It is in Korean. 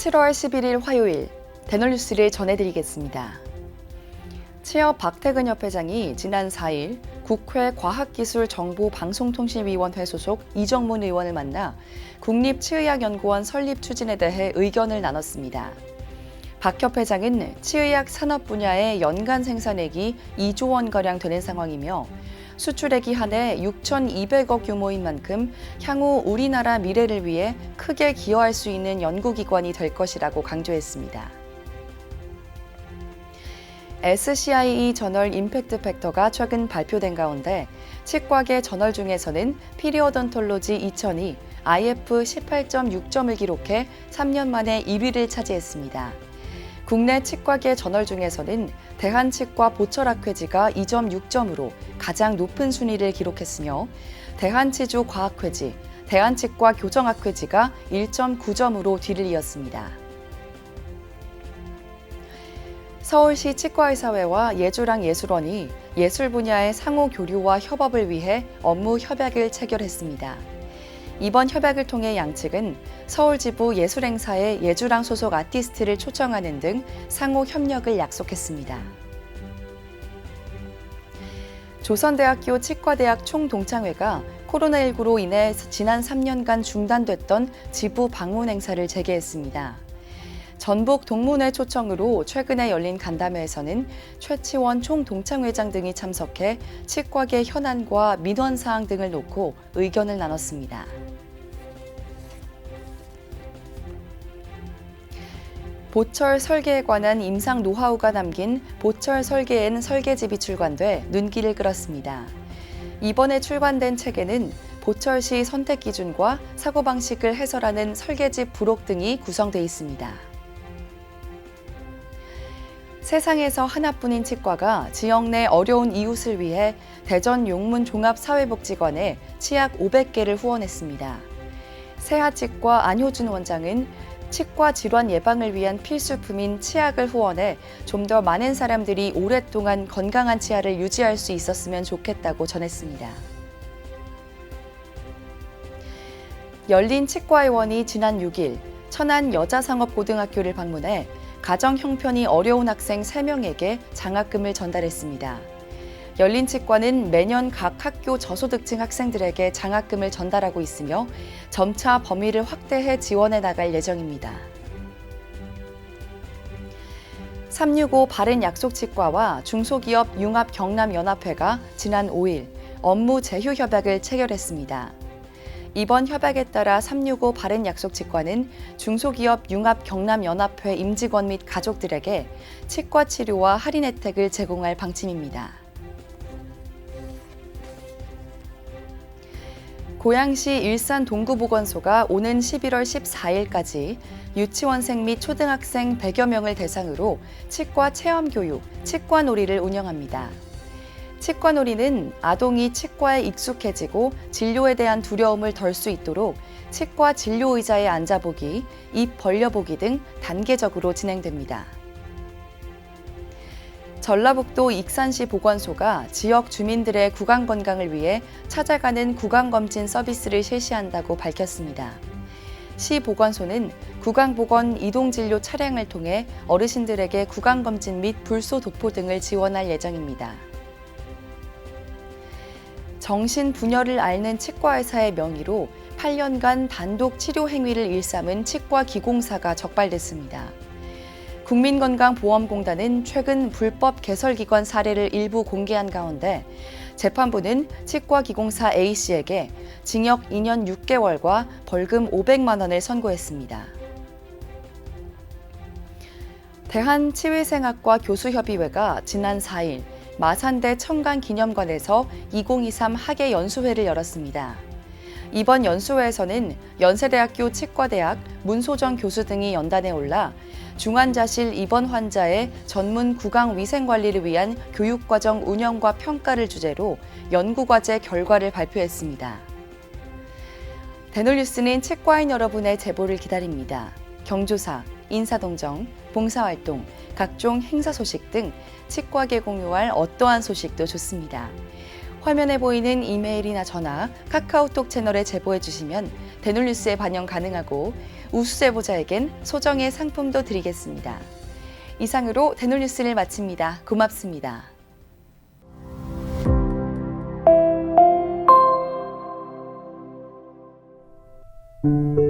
7월 11일 화요일 대널뉴스를 전해드리겠습니다. 취업 박태근 협회장이 지난 4일 국회 과학기술정보방송통신위원회 소속 이정문 의원을 만나 국립치의학연구원 설립 추진에 대해 의견을 나눴습니다. 박 협회장은 치의학 산업 분야의 연간 생산액이 2조 원가량 되는 상황이며 수출액이 한해 6,200억 규모인 만큼 향후 우리나라 미래를 위해 크게 기여할 수 있는 연구기관이 될 것이라고 강조했습니다. SCIE 저널 임팩트 팩터가 최근 발표된 가운데 치과계 저널 중에서는 피리오던톨로지 2000이 IF 18.6점을 기록해 3년 만에 1위를 차지했습니다. 국내 치과계 저널 중에서는 대한치과 보철학회지가 2.6점으로 가장 높은 순위를 기록했으며 대한치주 과학회지, 대한치과 교정학회지가 1.9점으로 뒤를 이었습니다. 서울시 치과의사회와 예주랑 예술원이 예술 분야의 상호 교류와 협업을 위해 업무 협약을 체결했습니다. 이번 협약을 통해 양측은 서울 지부 예술행사에 예주랑 소속 아티스트를 초청하는 등 상호 협력을 약속했습니다. 조선대학교 치과대학 총동창회가 코로나19로 인해 지난 3년간 중단됐던 지부 방문 행사를 재개했습니다. 전북 동문회 초청으로 최근에 열린 간담회에서는 최치원 총동창회장 등이 참석해 치과계 현안과 민원 사항 등을 놓고 의견을 나눴습니다. 보철 설계에 관한 임상 노하우가 담긴 보철 설계엔 설계집이 출간돼 눈길을 끌었습니다. 이번에 출간된 책에는 보철시 선택 기준과 사고방식을 해설하는 설계집 부록 등이 구성돼 있습니다. 세상에서 하나뿐인 치과가 지역 내 어려운 이웃을 위해 대전 용문 종합사회복지관에 치약 500개를 후원했습니다. 세하치과 안효준 원장은 치과 질환 예방을 위한 필수품인 치약을 후원해 좀 더 많은 사람들이 오랫동안 건강한 치아를 유지할 수 있었으면 좋겠다고 전했습니다. 열린 치과의원이 지난 6일 천안 여자상업고등학교를 방문해 가정 형편이 어려운 학생 3명에게 장학금을 전달했습니다. 열린 치과는 매년 각 학교 저소득층 학생들에게 장학금을 전달하고 있으며 점차 범위를 확대해 지원해 나갈 예정입니다. 365 바른 약속 치과와 중소기업 융합 경남연합회가 지난 5일 업무 제휴 협약을 체결했습니다. 이번 협약에 따라 365 바른 약속 치과는 중소기업 융합 경남연합회 임직원 및 가족들에게 치과 치료와 할인 혜택을 제공할 방침입니다. 고양시 일산 동구보건소가 오는 11월 14일까지 유치원생 및 초등학생 100여 명을 대상으로 치과 체험 교육, 치과 놀이를 운영합니다. 치과 놀이는 아동이 치과에 익숙해지고 진료에 대한 두려움을 덜 수 있도록 치과 진료 의자에 앉아보기, 입 벌려보기 등 단계적으로 진행됩니다. 전라북도 익산시 보건소가 지역 주민들의 구강 건강을 위해 찾아가는 구강 검진 서비스를 실시한다고 밝혔습니다. 시 보건소는 구강보건 이동진료 차량을 통해 어르신들에게 구강검진 및 불소 도포 등을 지원할 예정입니다. 정신 분열을 앓는 치과의사의 명의로 8년간 단독 치료 행위를 일삼은 치과 기공사가 적발됐습니다. 국민건강보험공단은 최근 불법 개설기관 사례를 일부 공개한 가운데 재판부는 치과기공사 A씨에게 징역 2년 6개월과 벌금 500만 원을 선고했습니다. 대한치위생학과 교수협의회가 지난 4일 마산대 청강기념관에서 2023 학예 연수회를 열었습니다. 이번 연수회에서는 연세대학교 치과대학 문소정 교수 등이 연단에 올라 중환자실 입원 환자의 전문 구강 위생 관리를 위한 교육과정 운영과 평가를 주제로 연구과제 결과를 발표했습니다. 대놀뉴스는 치과인 여러분의 제보를 기다립니다. 경조사, 인사동정, 봉사활동, 각종 행사 소식 등 치과계 공유할 어떠한 소식도 좋습니다. 화면에 보이는 이메일이나 전화, 카카오톡 채널에 제보해 주시면 대놀뉴스에 반영 가능하고 우수 제보자에겐 소정의 상품도 드리겠습니다. 이상으로 대놀뉴스를 마칩니다. 고맙습니다. 곰탕